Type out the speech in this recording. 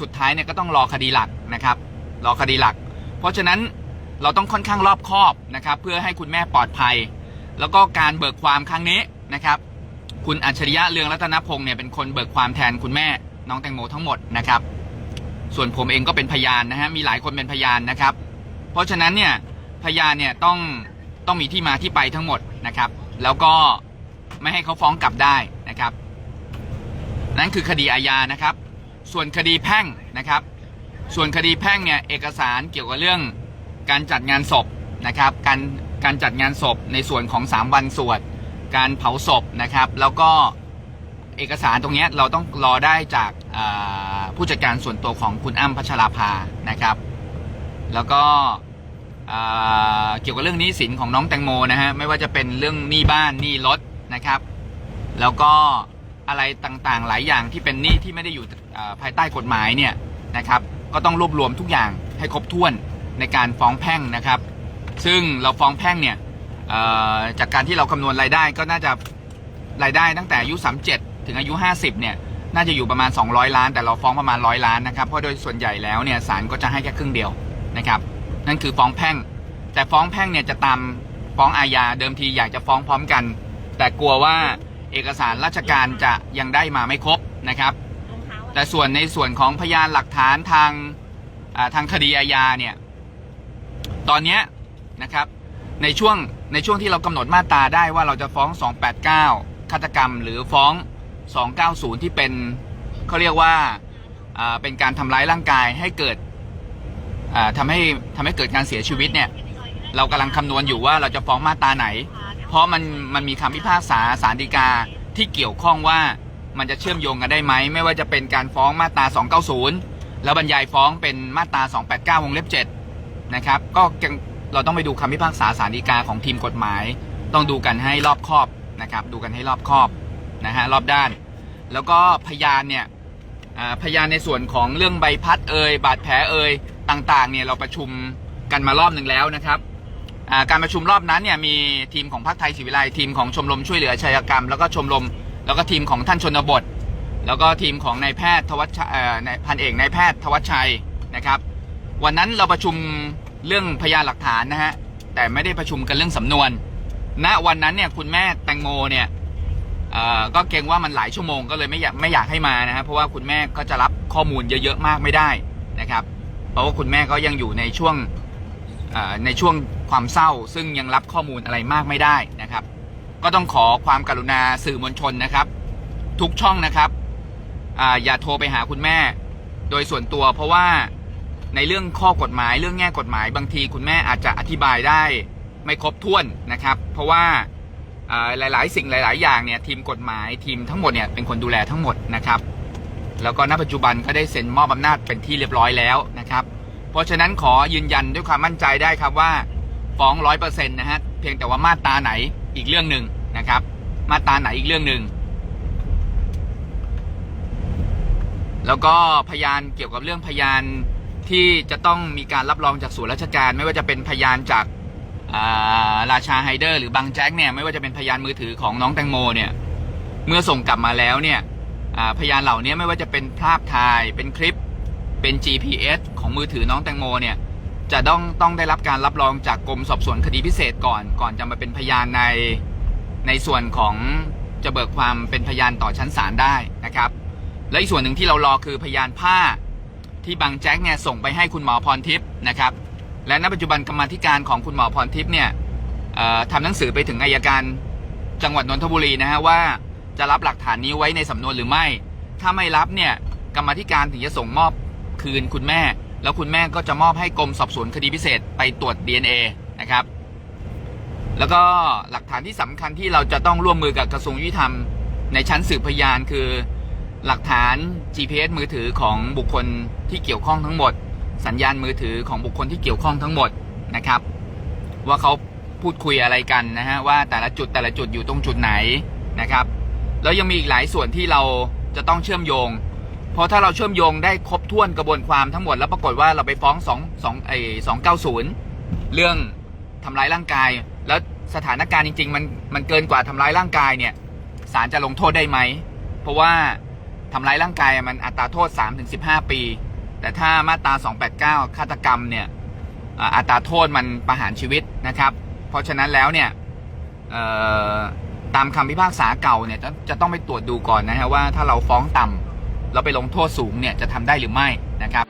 สุดท้ายเนี่ยก็ต้องรอคดีหลักนะครับ รอคดีหลัก เพราะฉะนั้นเราต้องค่อนข้างรอบคอบนะครับ เพื่อให้คุณแม่ปลอดภัย แล้วก็การเบิกความครั้งนี้นะครับ คุณอัจฉริยะเรืองรัตนพงศ์เนี่ยเป็นคนเบิกความแทนคุณแม่น้องแตงโมทั้งหมดนะครับ ส่วนผมเองก็เป็นพยานนะฮะมีหลายคนเป็นพยานนะครับ เพราะฉะนั้นเนี่ยพยานเนี่ยต้องต้องมีที่มาที่ไปทั้งหมดนะครับ แล้วก็ไม่ให้เขาฟ้องกลับได้นะครับ นั่นคือคดีอาญานะครับ ส่วนคดีแพ่งนะครับ ส่วนคดีแพ่งเนี่ยเอกสารเกี่ยวกับเรื่องการจัดงานศพนะครับการการจัดงานศพในส่วนของ 3 วันสวดการเผาศพนะครับ แล้วก็เอกสารตรงนี้เราต้องรอได้จากาผู้จัดการส่วนตัวของคุณอ้ำพัชราภานะครับ แล้วก็เกี่ยวกับเรื่องหนี้สินของน้องแตงโมนะฮะไม่ว่าจะเป็นเรื่องหนี้บ้านหนี้รถนะครับ แล้วก็ อะไรต่างๆ หลายอย่างที่เป็นหนี้ที่ไม่ได้อยู่ภายใต้กฎหมายเนี่ยนะครับก็ต้องรวบรวมทุกอย่างให้ครบถ้วนในการฟ้องแพ่งนะครับ ซึ่งเราฟ้องแพ่งเนี่ยจากการที่เราคำนวณรายได้ก็น่าจะรายได้ตั้งแต่อายุ 37 ถึงอายุ 50เนี่ยน่าจะอยู่ประมาณ 200 ล้าน แต่เราฟ้องประมาณ 100 ล้านนะครับเพราะโดยส่วนใหญ่แล้วเนี่ยศาลก็จะให้แค่ครึ่งเดียวนะครับนั่นคือฟ้องแพ่ง แต่ฟ้องแพ่งเนี่ยจะตามฟ้องอาญาเดิมทีอยากจะฟ้องพร้อมกัน แต่กลัวว่า เอกสารราชการจะยังได้มาไม่ครบนะครับ แต่ส่วนในส่วนของพยานหลักฐานทางอ่าทางคดีอาญาเนี่ยตอนเนี้ยนะครับในช่วงในช่วงที่เรากำหนดมาตราได้ว่าเราจะฟ้อง 289ฆาตกรรม หรือฟ้อง 290 ที่เป็นเขาเรียกว่าอ่าเป็นการทำร้ายร่างกายให้เกิดอ่าทำให้ทำให้เกิดการเสียชีวิตเนี่ยเรากำลังคำนวณอยู่ว่าเราจะฟ้องมาตราไหน เพราะมันมันมีคำพิพากษาสารดีกาที่เกี่ยวข้องว่ามันจะเชื่อมโยงกันได้ไหม ไม่ว่าจะเป็นการฟ้องมาตรา 290 แล้วบรรยายฟ้องเป็นมาตรา 289 วงเล็บ 7 นะครับ ก็เราต้องไปดูคำพิพากษาสารดีกาของทีมกฎหมาย ต้องดูกันให้รอบคอบนะครับ ดูกันให้รอบคอบนะฮะรอบด้าน แล้วก็พยานเนี่ยพยานในส่วนของเรื่องใบพัดเอ่ยบาดแผลเอ่ยต่างๆเนี่ยเราประชุมกันมารอบหนึ่งแล้วนะครับ การประชุมรอบนั้นเนี่ยมีทีมของพรรคไทยศิวิไลทีมของชมรมช่วยเหลืออาชญากรรม แล้วก็ชมรมแล้วก็ทีมของท่านชนบท แล้วก็ทีมของนายแพทย์ทวัชชัยเอ่อนพันเอกนายแพทย์ทวัชชัยนะครับ วันนั้นเราประชุมเรื่องพยานหลักฐานนะฮะแต่ไม่ได้ประชุมกันเรื่องสำนวน ณวันนั้นเนี่ยคุณแม่แตงโมเนี่ยก็เกรงว่ามันหลายชั่วโมงก็เลยไม่อยากไม่อยากให้มานะฮะเพราะว่าคุณแม่ก็จะรับข้อมูลเยอะๆมากไม่ได้นะครับ เพราะว่าคุณแม่ก็ยังอยู่ในช่วง ในช่วงความเศร้า ซึ่งยังรับข้อมูลอะไรมากไม่ได้นะครับ ก็ต้องขอความกรุณาสื่อมวลชนนะครับ ทุกช่องนะครับออย่าโทรไปหาคุณแม่ โดยส่วนตัวเพราะว่าในเรื่องข้อกฎหมายเรื่องแง่กฎหมายบางทีคุณแม่อาจจะอธิบายได้ไม่ครบถ้วนนะครับ เพราะว่าอ่าหลาย ๆ สิ่งหลาย ๆ อย่างเนี่ยทีมกฎหมายทีมทั้งหมดเนี่ยเป็นคนดูแลทั้งหมดนะครับ แล้วก็ณปัจจุบันก็ได้เซ็นมอบอำนาจเป็นที่เรียบร้อยแล้วนะครับ เพราะฉะนั้นขอยืนยันด้วยความมั่นใจได้ครับว่าฟ้องร้อยเปอร์เซ็นต์นะฮะเพียงแต่ว่ามาตราไหนอีกเรื่องหนึ่งนะครับ มาตราไหนอีกเรื่องหนึ่งแล้วก็พยานเกี่ยวกับเรื่องพยานที่จะต้องมีการรับรองจากส่วนราชการไม่ว่าจะเป็นพยานจาการาชาไฮเดอร์ หรือบางแจ็คเนี่ยไม่ว่าจะเป็นพยานมือถือของน้องแตงโมเนี่ยเมื่อส่งกลับมาแล้วเนี่ยพยานเหล่านี้ไม่ว่าจะเป็นภาพถ่ายเป็นคลิป เป็น GPS ของมือถือน้องแตงโมเนี่ยจะต้องต้องได้รับการรับรองจากกรมสอบสวนคดีพิเศษก่อน ก่อนจะมาเป็นพยานในในส่วนของจะเบิกความเป็นพยานต่อชั้นศาลได้นะครับ และอีกส่วนหนึ่งที่เรารอคือพยานผ้าที่บางแจ็คเนี่ยส่งไปให้คุณหมอพรทิพย์นะครับ และณปัจจุบันกรรมธิการของคุณหมอพรทิพย์เนี่ยทำหนังสือไปถึงอายการจังหวัดนนทบุรีนะฮะว่าจะรับหลักฐานนี้ไว้ในสำนวนหรือไม่ ถ้าไม่รับเนี่ยกรรมธิการถึงจะส่งมอบ คืนคุณแม่ แล้วคุณแม่ก็จะมอบให้กรมสอบสวนคดีพิเศษไปตรวจ DNA นะครับ แล้วก็หลักฐานที่สำคัญที่เราจะต้องร่วมมือกับกระทรวงยุติธรรม ในชั้นสืบพยานคือหลักฐาน GPS มือถือของบุคคลที่เกี่ยวข้องทั้งหมด สัญญาณมือถือของบุคคลที่เกี่ยวข้องทั้งหมดนะครับ ว่าเขาพูดคุยอะไรกันนะฮะว่าแต่ละจุดแต่ละจุดอยู่ตรงจุดไหนนะครับ แล้วยังมีอีกหลายส่วนที่เราจะต้องเชื่อมโยง เพราะถ้าเราเชื่อมโยงได้ครบถ้วนกระบวนความทั้งหมดแล้วปรากฏว่าเราไปฟ้องสองสองไอสองเก้าศูนย์เรื่องทำร้ายร่างกาย แล้วสถานการณ์จริง ๆ มันมันเกินกว่าทำร้ายร่างกายเนี่ยศาลจะลงโทษได้ไหม เพราะว่าทำร้ายร่างกายมันอัตราโทษ 3-15 ปี แต่ถ้ามาตรา 289 ฆาตกรรมเนี่ยอัตราโทษมันประหารชีวิตนะครับ เพราะฉะนั้นแล้วเนี่ยตามคำพิพากษาเก่าเนี่ยจะต้องไปตรวจดูก่อนนะฮะว่าถ้าเราฟ้องต่ำ เราไปลงโทษสูงเนี่ยจะทำได้หรือไม่นะครับ